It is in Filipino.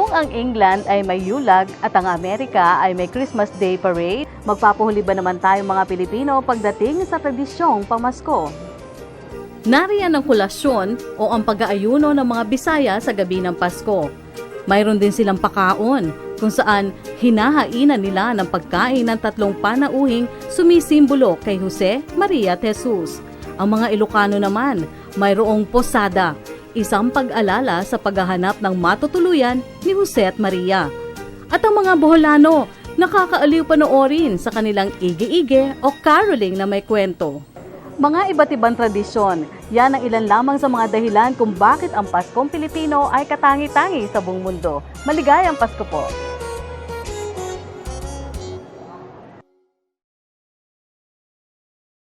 Kung ang England ay may yulag at ang Amerika ay may Christmas Day Parade, magpapuhuli ba naman tayong mga Pilipino pagdating sa tradisyong pamasko? Nariyan ang kulasyon o ang pag-aayuno ng mga Bisaya sa gabi ng Pasko. Mayroon din silang pakaon kung saan hinahainan nila ng pagkain ng tatlong panauhing sumisimbolo kay Jose, Maria at Jesus. Ang mga Ilocano naman, mayroong posada, isang pag-alala sa paghahanap ng matutuluyan ni Jose at Maria. At ang mga Boholano, nakakaaliw panoorin sa kanilang ige-ige o caroling na may kwento. Mga iba't ibang tradisyon, yan ang ilan lamang sa mga dahilan kung bakit ang Paskong Pilipino ay katangi-tangi sa buong mundo. Maligayang Pasko po!